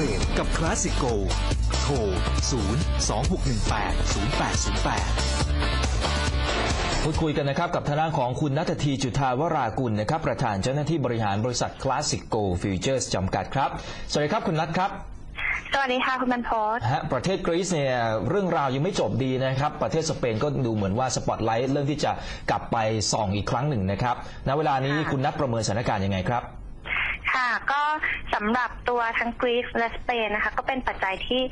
รดกับคลาสสิโกโทร 0 2 6 1 8 0 8 0 8พูดคุยกันนะครับกับทางด้านของคุณนัททีจุธาวรากุลนะครับประธานเจ้าหน้าที่บริหารบริษัท Classic Go Futures จำกัดครับ สวัสดีครับคุณนัทครับ สวัสดีค่ะ คุณบรรพตฮะประเทศกรีซเนี่ยเรื่องราวยังไม่จบดีนะครับ ประเทศสเปนก็ดูเหมือนว่าสปอตไลท์เรื่องที่จะกลับไปส่องอีกครั้งหนึ่งนะครับณเวลานี้คุณนัทประเมินสถานการณ์ยังไงครับ ค่ะ ก็สำหรับตัวทั้งกรีซและสเปนนะคะ ก็เป็นปัจจัยที่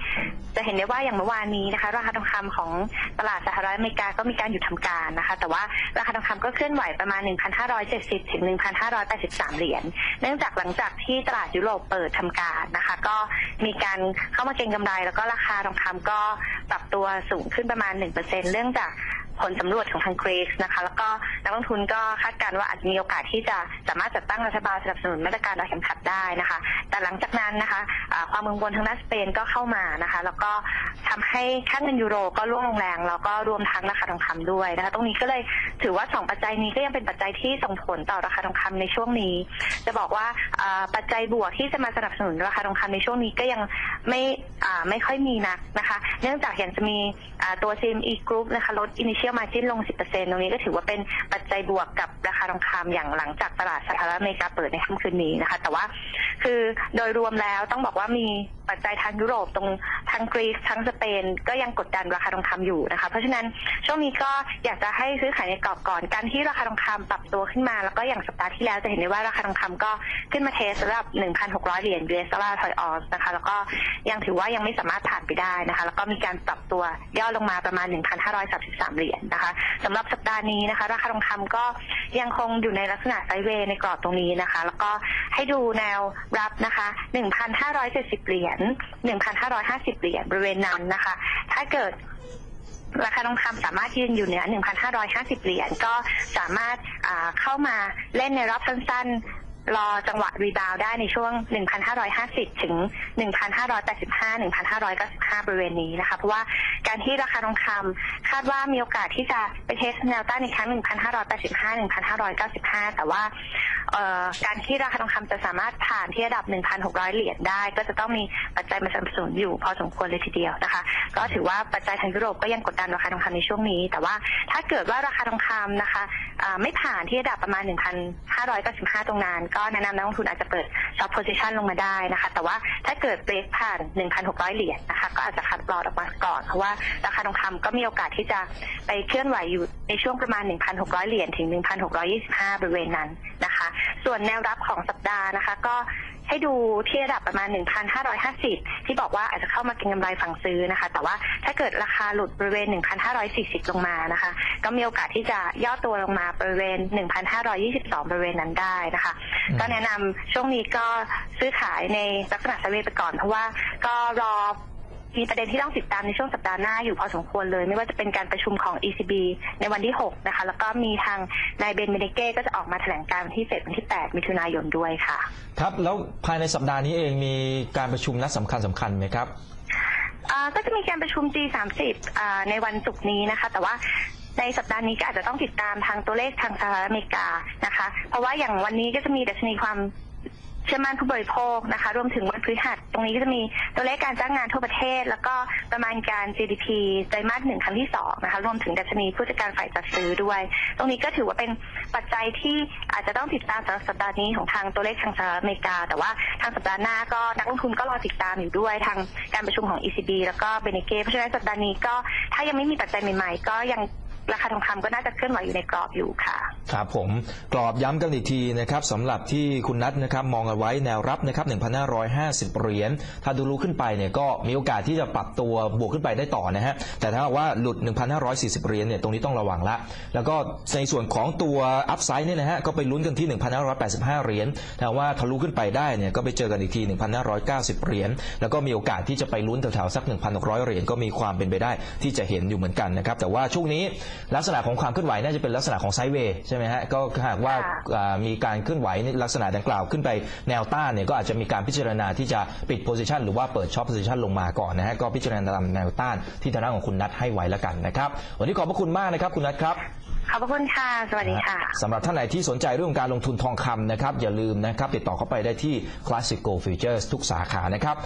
จะเห็นได้ว่าอย่างเมื่อวานนี้นะคะ ราคาทองคำของตลาดสหรัฐอเมริกาก็มีการหยุดทำการนะคะ แต่ว่าราคาทองคำก็เคลื่อนไหวประมาณ 1,570 ถึง 1,583 เหรียญ เนื่องจากหลังจากที่ตลาดยุโรปเปิดทำการนะคะ ก็มีการเข้ามาเก็งกำไร แล้วก็ราคาทองคำก็ปรับตัวสูงขึ้นประมาณ 1%เรื่องจาก ผลสำรวจของทางเกรกนะคะ แล้วก็นักลงทุนก็คาดการณ์ว่าอาจจะมีโอกาสที่จะสามารถจัดตั้งรัฐบาลสนับสนุนมาตรการรัฐเข็มขัดได้นะคะ แต่หลังจากนั้นนะคะความมึงบนทางด้านสเปนก็เข้ามานะคะ แล้วก็ทำให้ค่าเงินยูโรก็ร่วงลงแรง แล้วก็รวมทั้งราคาทองคำด้วยนะคะ ตรงนี้ก็เลย ถือว่าสองปัจจัยนี้ก็ยังเป็นปัจจัยที่ส่งผลต่อราคาทองคำในช่วงนี้ จะบอกว่าปัจจัยบวกที่จะมาสนับสนุนราคาทองคำในช่วงนี้ก็ยังไม่ไม่ค่อยมีนักนะคะ เนื่องจากอย่างจะมีตัว CME Group นะคะลด initial margin ลง 10%ตรงนี้ก็ถือว่าเป็นปัจจัยบวกกับราคาทองคำอย่างหลังจากตลาดสหรัฐอเมริกาเปิดในค่ำคืนนี้นะคะ แต่ว่าคือโดยรวมแล้วต้องบอกว่ามีปัจจัยทางยุโรปตรงทั้งกรีซทั้งสเปน ก็ยังกดดันราคาทองคำอยู่นะคะ เพราะฉะนั้นช่วงนี้ก็อยากจะให้ซื้อขายในกอบก่อนการที่ราคาทองคำปรับตัวขึ้นมา แล้วก็อย่างสัปดาห์ที่แล้วจะเห็นได้ว่าราคาทองคำก็ขึ้นมาเทสระดับ 1,600 เหรียญ US ดอลลาร์ถอยออนนะคะ แล้วก็ยังถือว่ายังไม่สามารถผ่านไปได้นะคะ แล้วก็มีการปรับตัวย่อลงมาประมาณ 1,533 เหรียญนะคะสำหรับสัปดาห์นี้นะคะ ราคาทองคำก็ยังคงอยู่ในลักษณะไซด์เวย์ในกรอบตรงนี้นะคะ แล้วก็ให้ดูแนวรับนะคะ 1,570 เหรียญ 1,550 เหรียญบริเวณนั้นนะคะ ถ้าเกิด ราคาทองคำสามารถยืนอยู่เหนือ 1,550 เหรียญก็สามารถาเข้ามาเล่นในรอบสั้นๆรอจังหวะรีบาวด์ได้ในช่วง 1,550 ถึง 1,585 1,595 บริเวณนี้นะคะ เพราะว่า การที่ราคาทองคำคาดว่ามีโอกาสที่จะไปเทสแนวต้านอีกครั้ง 1,585 1,595 แต่ว่าการที่ราคาทองคำจะสามารถผ่านที่ระดับ 1,600 เหรียญได้ ก็จะต้องมีปัจจัยมาสนับสนุนอยู่พอสมควรเลยทีเดียวนะคะ ก็ถือว่าปัจจัยทางยุโรปก็ยังกดดันราคาทองคำในช่วงนี้ แต่ว่าถ้าเกิดว่าราคาทองคำนะคะ อ่าไม่ผ่านที่ระดับประมาณ 1,595 ตรงนั้น ก็แนะนำนักลงทุนอาจจะเปิด short position ลงมาได้นะคะ แต่ว่าถ้าเกิดเบรกผ่าน 1,600 เหรียญนะคะ ก็อาจจะคัดลอดออกมาก่อน เพราะว่าราคาทองคำก็มีโอกาสที่จะไปเคลื่อนไหวอยู่ในช่วงประมาณ 1,600 เหรียญถึง 1,625 บริเวณนั้นนะคะ ส่วนแนวรับของสัปดาห์นะคะ ก็ ให้ดูที่ระดับประมาณ 1,550 ที่บอกว่าอาจจะเข้ามาเก็งกำไรฝั่งซื้อนะคะ แต่ว่าถ้าเกิดราคาหลุดบริเวณ 1,540 ลงมานะคะ ก็มีโอกาสที่จะย่อตัวลงมาบริเวณ 1,522 บริเวณนั้นได้นะคะ ก็แนะนำช่วงนี้ก็ซื้อขายในลักษณะสเวไปก่อนเพราะว่าก็รอ มีประเด็นที่ต้องติดตามในช่วงสัปดาห์หน้าอยู่พอสมควรเลย ไม่ว่าจะเป็นการประชุมของ ECB ในวันที่ 6 นะคะ แล้วก็มีทางนายเบนเมเนเก้ก็จะออกมาแถลงการวันที่เสร็จวันที่ 8 มิถุนายนด้วยค่ะ ครับ แล้วภายในสัปดาห์นี้เองมีการประชุมนัดสำคัญสำคัญไหมครับอ่าก็จะมีการประชุม G30 อ่าในวันศุกร์นี้นะคะ แต่ว่าในสัปดาห์นี้ก็อาจจะต้องติดตามทางตัวเลขทางสหรัฐอเมริกานะคะ เพราะว่าอย่างวันนี้ก็จะมีดัชนีความ เชื่อมั่นผู้บริโภคนะคะ รวมถึงวันพฤหัส ตรงนี้ก็จะมีตัวเลขการจ้างงานทั่วประเทศ แล้วก็ประมาณการ GDP ไตรมาสหนึ่งครั้งที่สองนะคะ รวมถึงดัชนีผู้จัดการฝ่ายจัดซื้อด้วย ตรงนี้ก็ถือว่าเป็นปัจจัยที่อาจจะต้องติดตามสำหรับสัปดาห์นี้ของทางตัวเลขทางสหรัฐอเมริกา แต่ว่าทางสัปดาห์หน้าก็นักลงทุนก็รอติดตามอยู่ด้วยทางการประชุมของ ECB แล้วก็เบเนเก้เพราะฉะนั้นสัปดาห์นี้ก็ถ้ายังไม่มีปัจจัยใหม่ ๆ ก็ยังราคาทองคำก็น่าจะเคลื่อนไหวอยู่ในกรอบอยู่ค่ะ ครับผมกรอบย้ำกันอีกทีนะครับสำหรับที่คุณนัทนะครับมองเอาไว้แนวรับนะครับ1,550 เหรียญถ้าดูรู้ขึ้นไปเนี่ยก็มีโอกาสที่จะปรับตัวบวกขึ้นไปได้ต่อนะฮะแต่ถ้าว่าหลุด 1,540 เหรียญเนี่ยตรงนี้ต้องระวังละ แล้วก็ในส่วนของตัวอัพไซด์เนี่ยนะฮะก็ไปลุ้นกันที่ 1,585 เหรียญแต่ว่าทะลุขึ้นไปได้เนี่ยก็ไปเจอกันอีกที 1,590 เหรียญแล้วก็มีโอกาสที่จะไปลุ้นแถวๆสัก 1,600 เหรียญก็มีความเป็นไปได้ที่จะเห็นอยู่เหมือนกันนะครับแต่ว่าช่วงนี้ลักษณะของความเคลื่อนไหวน่าจะเป็นลักษณะของไซด์เวย์ใช่ไหมฮะก็หากว่าค่ะอ่ามีการเคลื่อนไหวในลักษณะดังกล่าวขึ้นไปแนวต้านเนี่ยก็อาจจะมีการพิจารณาที่จะปิดโพซิชันหรือว่าเปิดช็อปโพซิชันลงมาก่อนนะฮะก็พิจารณาตามแนวต้านที่ทางด้านของคุณนัทให้ไว้แล้วกันนะครับวันนี้ขอบพระคุณมากนะครับคุณนัทครับขอบพระคุณค่ะ สวัสดีค่ะ สำหรับท่านไหนที่สนใจเรื่องของการลงทุนทองคำนะครับ อย่าลืมนะครับ ติดต่อเข้าไปได้ที่ Classic Gold Futures ทุกสาขานะครับ